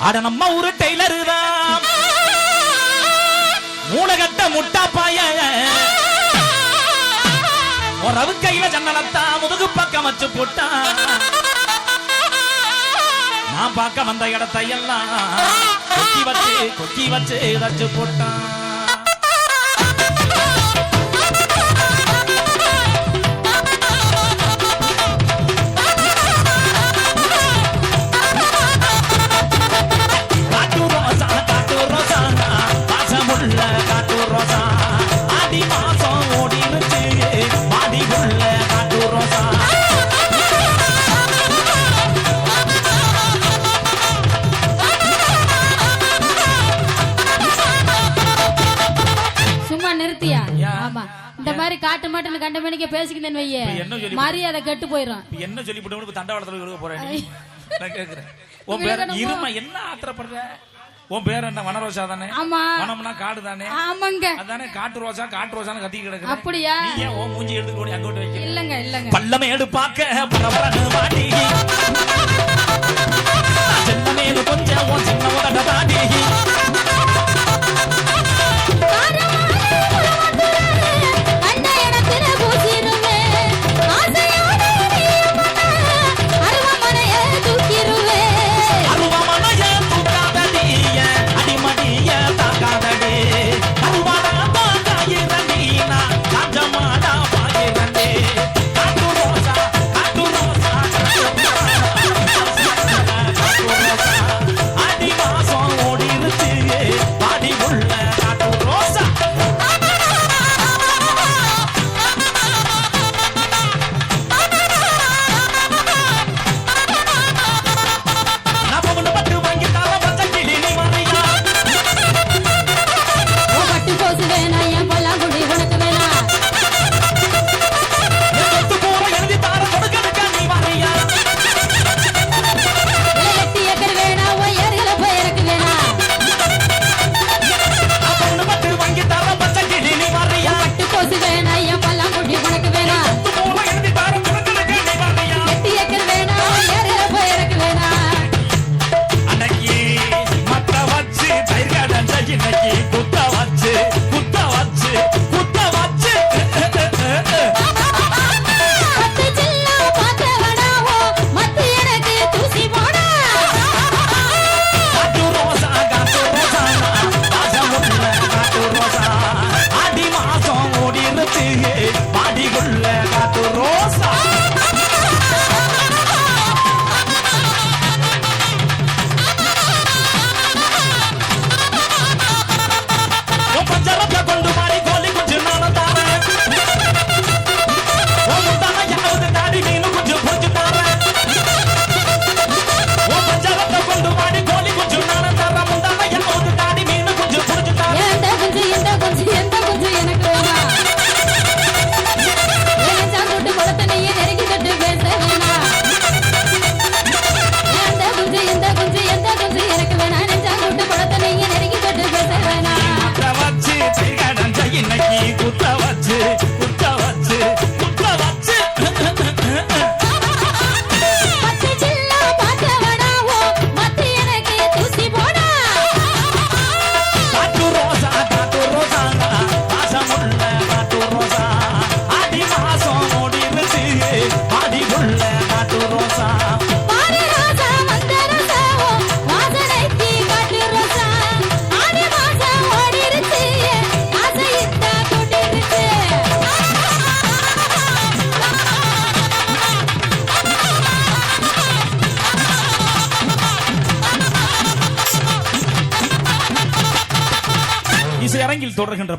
அட நம்ம ஊரு டெய்லரு தான். மூலகட்ட முட்டா பாய உறவு கையில ஜன்னலத்தா முதுகு பக்கம் வச்சு போட்டா. நான் பார்க்க வந்த இடத்தை எல்லாம் கொக்கி வச்சு கொக்கி வச்சு வச்சு போட்டான் மேட்டர்ல கண்ட மணிக்கு பேசிக்கிட்டேன் வையே மரியாதை கெட்டு போயிடும் என்ன சொல்லி போட்டு தண்டவாளத்துல விழுக போறேன் கேக்குறேன். உன் பேர இருமா என்ன ஆத்திரப்படுற? உன் பேர் என்ன? வனரோசா தானே? ஆமா. வனம்னா காடு தானே? ஆமாங்க. அதானே? காட்டு ரோசா காட்டு ரோசான்னு கத்தி கிடக்கு அப்படியா? நீ ஏன் உன் மூஞ்சி எடுத்து கொண்டு அங்கோட்டு வைக்க இல்லங்க இல்லங்க. பள்ளமே எடு பாக்க பரபரன்னு மாட்டி சென்னமே கொஞ்சம் உன் சின்ன உடனே இசை அரங்கில் தொடர்கின்ற